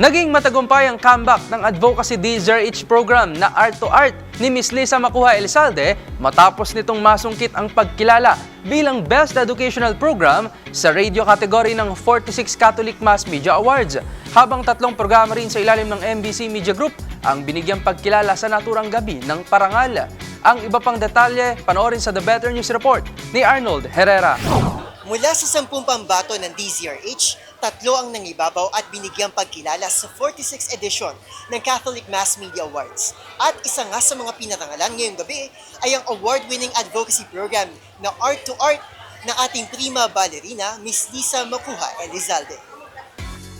Naging matagumpay ang comeback ng Advocacy DZRH program na Art to Art ni Miss Lisa Makuha Elizalde matapos nitong masungkit ang pagkilala bilang Best Educational Program sa radio category ng 46 Catholic Mass Media Awards. Habang tatlong programa rin sa ilalim ng MBC Media Group ang binigyang pagkilala sa naturang gabi ng parangal. Ang iba pang detalye, panoorin sa The Better News Report ni Arnold Herrera. Mula sa sampung pambato ng DZRH, tatlo ang nangibabaw at binigyang pagkilala sa 46th edition ng Catholic Mass Media Awards. At isa nga sa mga pinarangalan ngayong gabi ay ang award-winning advocacy program na Art to Art ng ating prima ballerina, Miss Lisa Makuha Elizalde.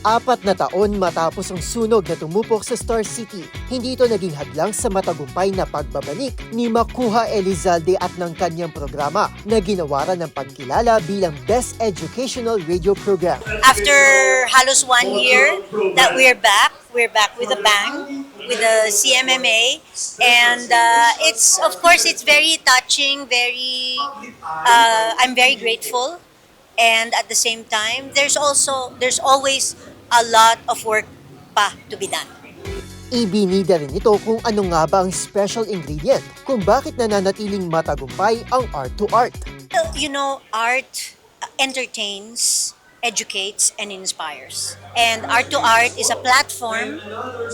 Apat na taon matapos ang sunog na tumupok sa Star City, hindi ito naging hadlang sa matagumpay na pagbabalik ni Makuha Elizalde at ng kanyang programa na ginawaran ng pagkilala bilang Best Educational Radio Program. after halos one year that we're back. We're back with a bang with the CMMA, and uh, it's of course it's very touching. Very, uh, I'm very grateful, and at the same time, there's also there's always a lot of work pa to be done. Ibinida rin ito kung ano nga ba ang special ingredient kung bakit nananatiling matagumpay ang art to art. You know, art entertains, educates, and inspires. And Art to Art is a platform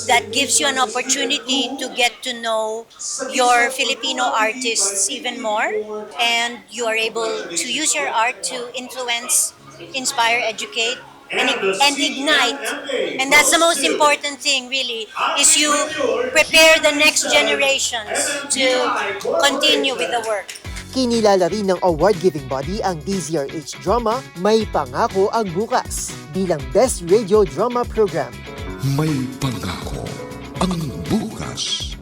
that gives you an opportunity to get to know your Filipino artists even more. And you are able to use your art to influence, inspire, educate, and, and ignite. And that's the most important thing, really, is you prepare the next generations to continue with the work. Kinilala rin ng award-giving body ang DZRH Drama May Pangako ang Bukas bilang Best Radio Drama Program. May pangako ang bukas.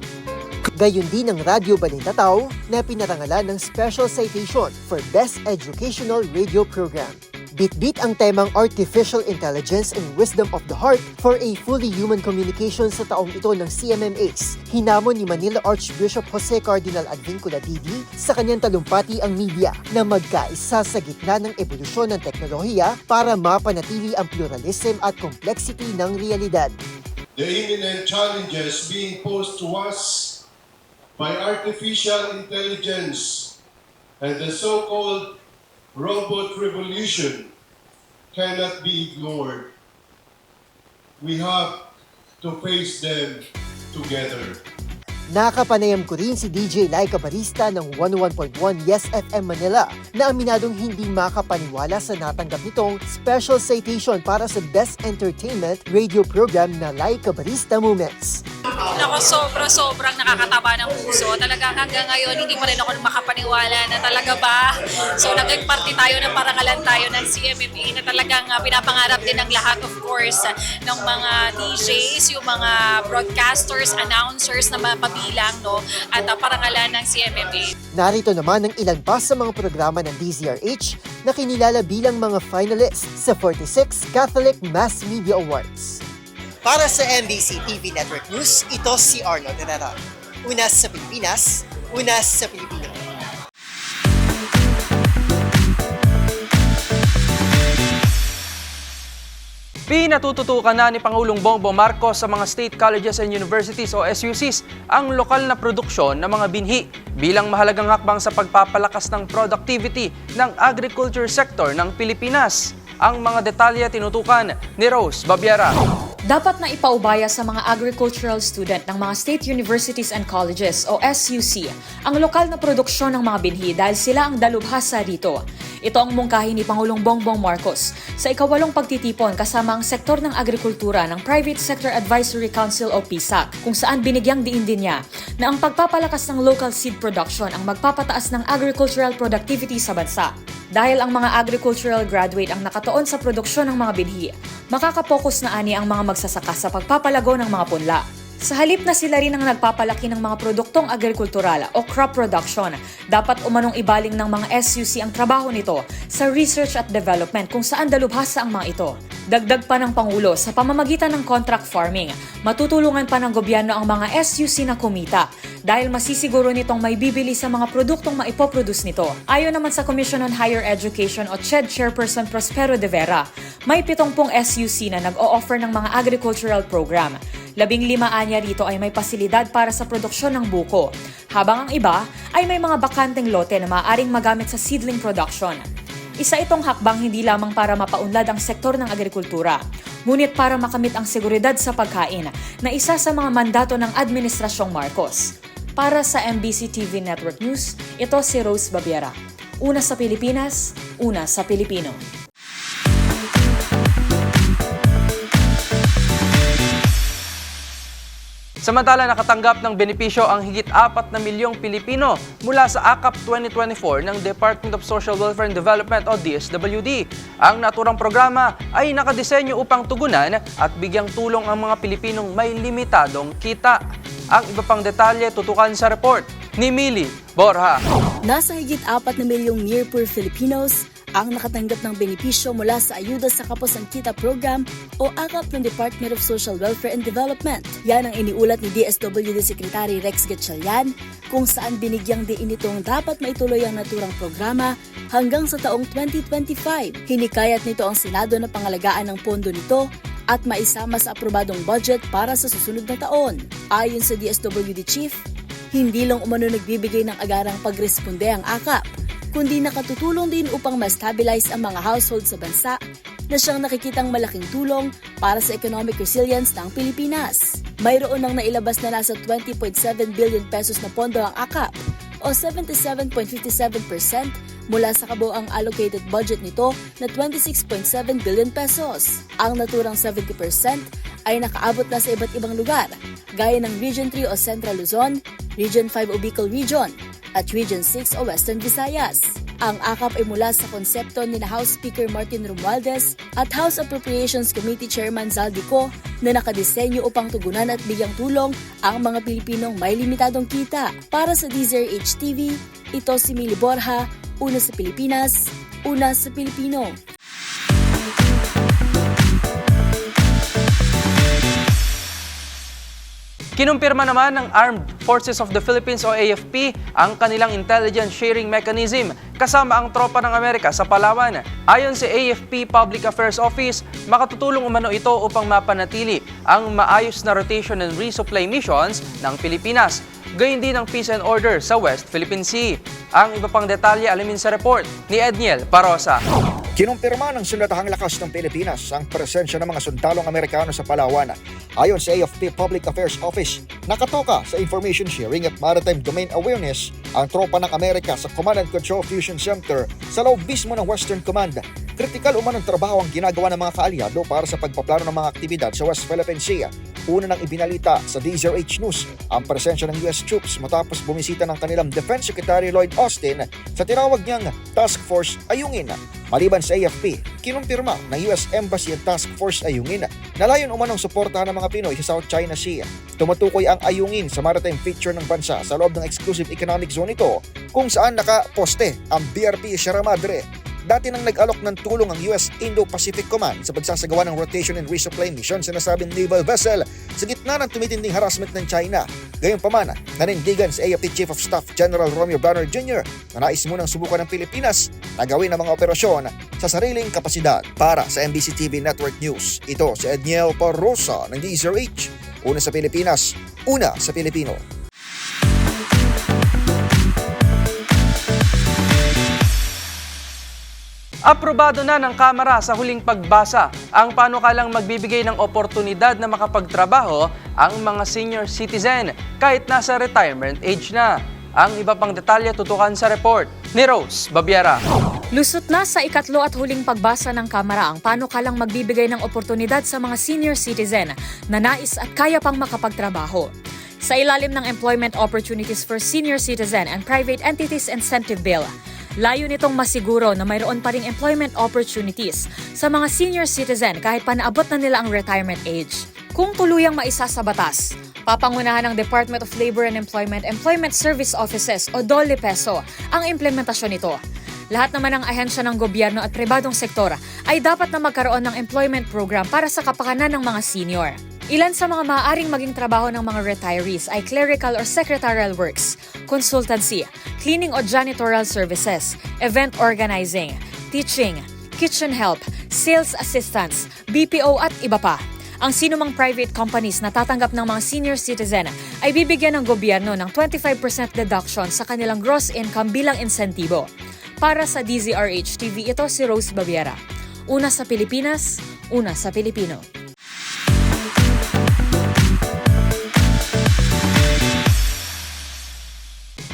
Gayon din ang Radyo Balintataw na pinarangalan ng Special Citation for Best Educational Radio Program. Bit-bit ang temang Artificial Intelligence and Wisdom of the Heart for a Fully Human Communication sa taong ito ng CMMAs. Hinamon ni Manila Archbishop Jose Cardinal Advincula Didi sa kanyang talumpati ang media na magkaisa sa gitna ng ebolusyon ng teknolohiya para mapanatili ang pluralism at complexity ng realidad. the imminent challenges being posed to us by artificial intelligence and the so-called robot revolution cannot be ignored. We have to face them together. Nakapanayam ko rin si DJ Laika Barista ng 101.1 Yes FM Manila na aminadong hindi makapaniwala sa natanggap nitong special citation para sa Best Entertainment radio program na Laika Barista Moments. Ako, sobra-sobrang nakakataba ng puso. Talagang hanggang ngayon, hindi pa rin ako makapaniwala na talaga ba. So, naging parte tayo ng parangalan tayo ng CMMA na talagang uh, pinapangarap din ng lahat, of course, ng mga DJs, yung mga broadcasters, announcers na mapabilang, no? At uh, parangalan ng CMMA. Narito naman ang ilan pa sa mga programa ng DZRH na kinilala bilang mga finalists sa 46 Catholic Mass Media Awards. Para sa MBC TV Network News, ito si Arnold Herrera. Una sa Pilipinas, una sa Pilipino. Pinatututukan na ni Pangulong Bongbong Marcos sa mga state colleges and universities o SUCs ang lokal na produksyon ng mga binhi bilang mahalagang hakbang sa pagpapalakas ng productivity ng agriculture sector ng Pilipinas. Ang mga detalye tinutukan ni Rose Babiara. Dapat na ipaubaya sa mga agricultural student ng mga state universities and colleges o SUC ang lokal na produksyon ng mga binhi dahil sila ang dalubhasa dito. Ito ang mungkahi ni Pangulong Bongbong Marcos sa ikawalong pagtitipon kasama ang sektor ng agrikultura ng Private Sector Advisory Council o PSAC kung saan binigyang diin din niya na ang pagpapalakas ng local seed production ang magpapataas ng agricultural productivity sa bansa. Dahil ang mga agricultural graduate ang nakatuon sa produksyon ng mga binhi, makakapokus na ani ang mga magsasaka sa pagpapalago ng mga punla. Sa halip na sila rin ang nagpapalaki ng mga produktong agrikultural o crop production, dapat umanong ibaling ng mga SUC ang trabaho nito sa research at development kung saan dalubhasa ang mga ito. Dagdag pa ng Pangulo sa pamamagitan ng contract farming, matutulungan pa ng gobyerno ang mga SUC na kumita dahil masisiguro nitong may bibili sa mga produktong maipoproduce nito. Ayon naman sa Commission on Higher Education o CHED Chairperson Prospero de Vera, may 70 SUC na nag-o-offer ng mga agricultural program. Labing lima anya rito ay may pasilidad para sa produksyon ng buko, habang ang iba ay may mga bakanteng lote na maaaring magamit sa seedling production. Isa itong hakbang hindi lamang para mapaunlad ang sektor ng agrikultura, ngunit para makamit ang seguridad sa pagkain na isa sa mga mandato ng Administrasyong Marcos. Para sa MBC TV Network News, ito si Rose Babiera. Una sa Pilipinas, una sa Pilipino. Samantala nakatanggap ng benepisyo ang higit 4 na milyong Pilipino mula sa AKAP 2024 ng Department of Social Welfare and Development o DSWD. Ang naturang programa ay nakadisenyo upang tugunan at bigyang tulong ang mga Pilipinong may limitadong kita. Ang iba pang detalye tutukan sa report ni Mili Borja. Nasa higit 4 na milyong near poor Filipinos ang nakatanggap ng benepisyo mula sa Ayuda sa Kapos ang Kita Program o AKAP ng Department of Social Welfare and Development. Yan ang iniulat ni DSWD Secretary Rex Gatchalian kung saan binigyang diin itong dapat maituloy ang naturang programa hanggang sa taong 2025. Hinikayat nito ang Senado na pangalagaan ng pondo nito at maisama sa aprobadong budget para sa susunod na taon. Ayon sa DSWD Chief, hindi lang umano nagbibigay ng agarang pagresponde ang AKAP, kundi nakatutulong din upang ma-stabilize ang mga household sa bansa na siyang nakikitang malaking tulong para sa economic resilience ng Pilipinas. Mayroon nang nailabas na nasa 20.7 billion pesos na pondo ang AKAP o 77.57% mula sa kabuang allocated budget nito na 26.7 billion pesos. Ang naturang 70% ay nakaabot na sa iba't ibang lugar, gaya ng Region 3 o Central Luzon, Region 5 o Bicol Region, at Region 6 o Western Visayas. Ang AKAP ay mula sa konsepto ni na House Speaker Martin Romualdez at House Appropriations Committee Chairman Zaldico na nakadisenyo upang tugunan at bigyang tulong ang mga Pilipinong may limitadong kita. Para sa DZRH TV, ito si Mili Borja, una sa Pilipinas, una sa Pilipino. Kinumpirma naman ng Armed Forces of the Philippines o AFP ang kanilang intelligence sharing mechanism kasama ang tropa ng Amerika sa Palawan. Ayon sa AFP Public Affairs Office, makatutulong umano ito upang mapanatili ang maayos na rotation and resupply missions ng Pilipinas. Gayun din ang peace and order sa West Philippine Sea. Ang iba pang detalye alamin sa report ni Edniel Parosa. Kinumpirma ng sundatahang lakas ng Pilipinas ang presensya ng mga sundalong Amerikano sa Palawan. Ayon sa AFP Public Affairs Office, nakatoka sa information sharing at maritime domain awareness ang tropa ng Amerika sa Command and Control Fusion Center sa loob mismo ng Western Command. Kritikal umanong trabaho ang ginagawa ng mga kaalyado para sa pagpaplano ng mga aktibidad sa West Philippine Sea. Una nang ibinalita sa DZRH News ang presensya ng US troops matapos bumisita ng kanilang Defense Secretary Lloyd Austin sa tinawag niyang Task Force Ayungin. Maliban sa AFP, kinumpirma ng US Embassy at Task Force Ayungin na layon umanong suportahan ng mga Pinoy sa South China Sea. Tumutukoy ang Ayungin sa maritime feature ng bansa sa loob ng exclusive economic zone ito kung saan nakaposte ang BRP Sierra Madre Dati nang nag-alok ng tulong ang US Indo-Pacific Command sa pagsasagawa ng rotation and resupply mission sa nasabing naval vessel sa gitna ng tumitinding harassment ng China. Gayunpaman, nanindigan si AFP Chief of Staff General Romeo Banner Jr. na nais munang subukan ng Pilipinas na gawin ang mga operasyon sa sariling kapasidad. Para sa MBC TV Network News, ito si Edniel Parrosa ng DZRH. Una sa Pilipinas, una sa Pilipino. Aprobado na ng Kamara sa huling pagbasa ang panukalang magbibigay ng oportunidad na makapagtrabaho ang mga senior citizen kahit nasa retirement age na. Ang iba pang detalye tutukan sa report ni Rose Babiera. Lusot na sa ikatlo at huling pagbasa ng Kamara ang panukalang magbibigay ng oportunidad sa mga senior citizen na nais at kaya pang makapagtrabaho. Sa ilalim ng Employment Opportunities for Senior Citizen and Private Entities Incentive Bill, layo nitong masiguro na mayroon pa ring employment opportunities sa mga senior citizen kahit pa naabot na nila ang retirement age. Kung tuluyang maisa sa batas, papangunahan ng Department of Labor and Employment Employment Service Offices o DOLE PESO ang implementasyon nito. Lahat naman ng ahensya ng gobyerno at pribadong sektor ay dapat na magkaroon ng employment program para sa kapakanan ng mga senior. Ilan sa mga maaaring maging trabaho ng mga retirees ay clerical or secretarial works, consultancy, cleaning o janitorial services, event organizing, teaching, kitchen help, sales assistance, BPO at iba pa. Ang sinumang private companies na tatanggap ng mga senior citizen ay bibigyan ng gobyerno ng 25% deduction sa kanilang gross income bilang insentibo. Para sa DZRH TV, ito si Rose Baviera. Una sa Pilipinas, una sa Pilipino.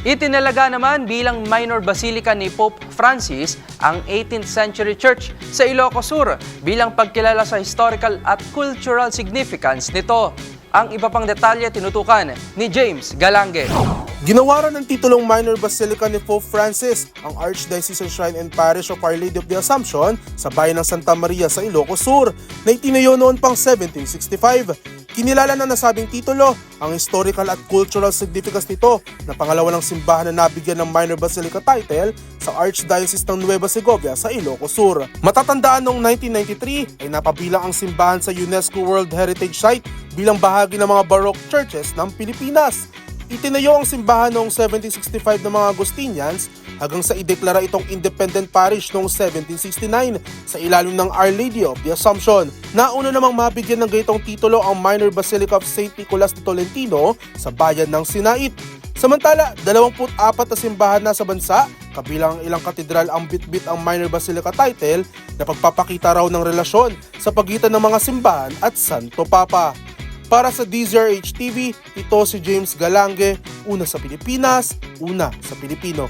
Itinalaga naman bilang minor basilica ni Pope Francis ang 18th century church sa Ilocos Sur bilang pagkilala sa historical at cultural significance nito. Ang iba pang detalye tinutukan ni James Galange. Ginawaran ng titulong minor basilica ni Pope Francis ang Archdiocesan Shrine and Parish of Our Lady of the Assumption sa bayan ng Santa Maria sa Ilocos Sur na itinayo noon pang 1765. Kinilala na nasabing titulo ang historical at cultural significance nito na pangalawa ng simbahan na nabigyan ng minor basilica title sa Archdiocese ng Nueva Segovia sa Ilocos Sur. Matatandaan noong 1993 ay napabilang ang simbahan sa UNESCO World Heritage Site bilang bahagi ng mga Baroque churches ng Pilipinas. Itinayo ang simbahan noong 1765 ng mga Agustinians hanggang sa ideklara itong independent parish noong 1769 sa ilalim ng Our Lady of the Assumption. Nauna namang mabigyan ng gaytong titulo ang Minor Basilica of St. Nicholas de Tolentino sa bayan ng Sinait. Samantala, 24 na simbahan na sa bansa, kabilang ang ilang katedral ang bitbit ang Minor Basilica title na pagpapakita raw ng relasyon sa pagitan ng mga simbahan at Santo Papa. Para sa DZRH TV, ito si James Galange, una sa Pilipinas, una sa Pilipino.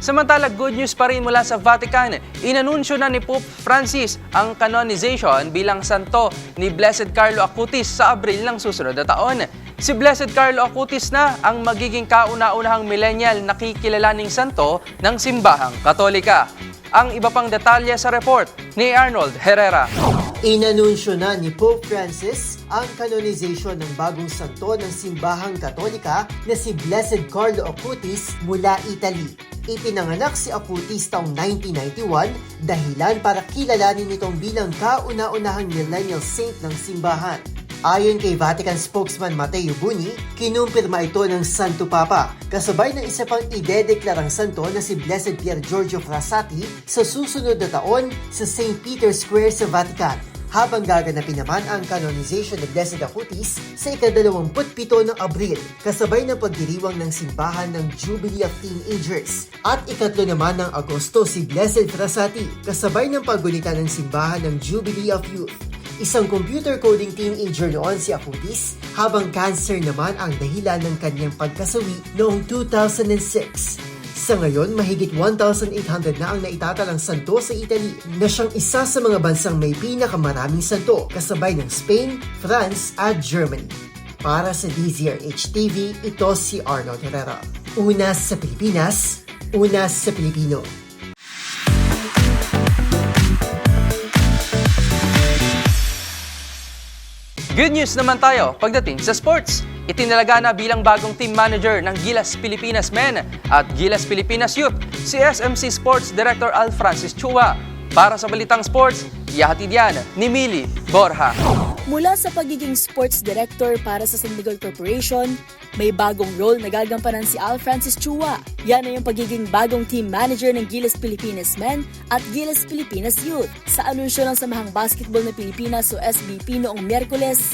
Samantala, good news pa rin mula sa Vatican. Inanunsyo na ni Pope Francis ang canonization bilang santo ni Blessed Carlo Acutis sa Abril ng susunod na taon. Si Blessed Carlo Acutis na ang magiging kauna-unahang millennial na kikilalaning santo ng simbahang katolika. Ang iba pang detalye sa report ni Arnold Herrera. Inanunsyo na ni Pope Francis ang canonization ng bagong santo ng simbahang katolika na si Blessed Carlo Acutis mula Italy. Ipinanganak si Acutis taong 1991 dahilan para kilalanin itong bilang kauna-unahang millennial saint ng simbahan. Ayon kay Vatican spokesman Matteo Buni, kinumpirma ito ng Santo Papa, kasabay ng isa pang idedeklarang santo na si Blessed Pier Giorgio Frassati sa susunod na taon sa St. Peter's Square sa Vatican habang gaganapin naman ang canonization ni Blessed Acutis sa ikadalawamput-pito ng Abril, kasabay ng pagdiriwang ng simbahan ng Jubilee of Teenagers. At ikatlo naman ng Agosto si Blessed Frassati, kasabay ng paggunita ng simbahan ng Jubilee of Youth. Isang computer coding teenager noon si Acutis, habang cancer naman ang dahilan ng kanyang pagkasawi noong 2006. Sa ngayon, mahigit 1,800 na ang naitatalang santo sa Italy na siyang isa sa mga bansang may pinakamaraming santo kasabay ng Spain, France at Germany. Para sa DZRH TV, ito si Arnold Herrera. Una sa Pilipinas, una sa Pilipino. Good news naman tayo pagdating sa sports. Itinalaga na bilang bagong team manager ng Gilas Pilipinas Men at Gilas Pilipinas Youth si SMC Sports Director Al Francis Chua. Para sa Balitang Sports, ihahatid yan ni Mili Borja. Mula sa pagiging sports director para sa San Miguel Corporation, may bagong role na gagampanan si Al Francis Chua. Yan ay yung pagiging bagong team manager ng Gilas Pilipinas Men at Gilas Pilipinas Youth. Sa anunsyo ng Samahang Basketball na Pilipinas o SBP noong Miyerkules,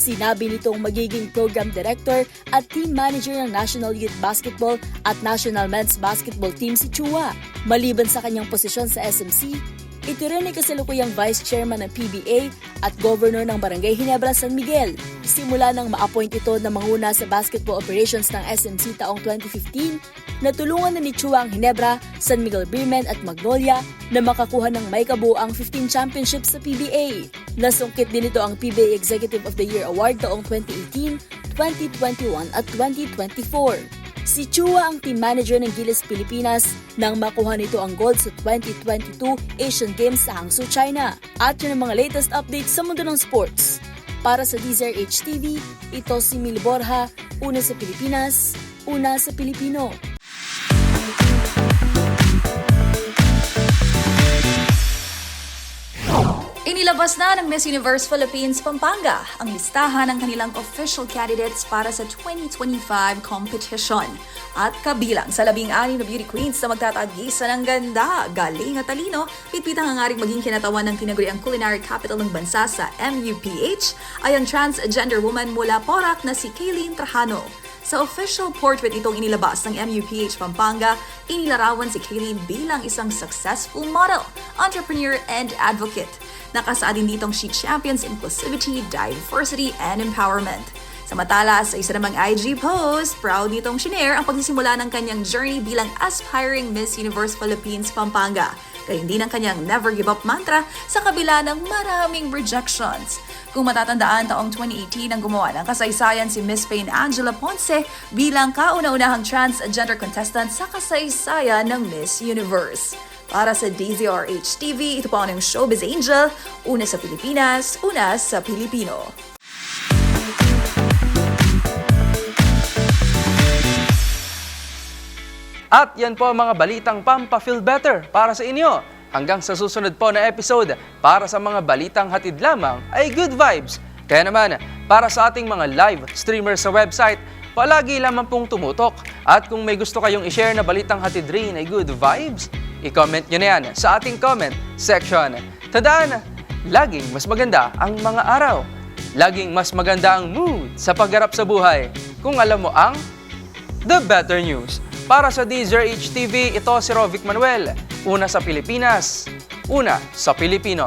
Sinabi nitong magiging program director at team manager ng National Youth Basketball at National Men's Basketball team si Chua. Maliban sa kanyang posisyon sa SMC, ito rin ay kasalukuyang vice chairman ng PBA at governor ng Barangay Hinebra San Miguel. Simula nang ma-appoint ito na manguna sa basketball operations ng SMC taong 2015, natulungan na ni Chua ang Hinebra, San Miguel Beermen at Magnolia na makakuha ng may kabuang 15 championships sa PBA. Nasungkit din ito ang PBA Executive of the Year Award taong 2018, 2021 at 2024. Si Chua ang team manager ng Gilas Pilipinas nang makuha nito ang gold sa 2022 Asian Games sa Hangzhou, China. At yun ang mga latest updates sa mundo ng sports. Para sa DZRH TV, ito si Mili Borja, una sa Pilipinas, una sa Pilipino. Inilabas na ng Miss Universe Philippines Pampanga ang listahan ng kanilang official candidates para sa 2025 competition. At kabilang sa labing-anim na beauty queens na magtatagisa ng ganda, galing at talino, pitpitang hangaring maging kinatawan ng tinaguriang culinary capital ng bansa sa MUPH ay ang transgender woman mula Porac na si Kayleen Trajano. Sa official portrait itong inilabas ng MUPH Pampanga, inilarawan si Kayleen bilang isang successful model, entrepreneur, and advocate. Nakasaad din ditong she champions inclusivity, diversity, and empowerment. Samantala, sa isa namang IG post, proud nitong shinare ang pagsisimula ng kanyang journey bilang aspiring Miss Universe Philippines Pampanga. Gayon din ang kanyang never give up mantra sa kabila ng maraming rejections. Kung matatandaan, taong 2018 ang gumawa ng kasaysayan si Miss Spain Angela Ponce bilang kauna-unahang transgender contestant sa kasaysayan ng Miss Universe. Para sa DZRH TV, ito po ang showbiz angel, una sa Pilipinas, una sa Pilipino. At yan po ang mga balitang Pampa Feel Better para sa inyo. Hanggang sa susunod po na episode, para sa mga balitang hatid lamang ay good vibes. Kaya naman, para sa ating mga live streamers sa website, palagi lamang pong tumutok. At kung may gusto kayong i-share na balitang hatid rin ay good vibes, i-comment nyo na yan sa ating comment section. Tandaan, laging mas maganda ang mga araw. Laging mas maganda ang mood sa pagharap sa buhay. Kung alam mo ang The Better News. Para sa DZRH TV, ito si Rovic Manuel. Una sa Pilipinas, una sa Pilipino.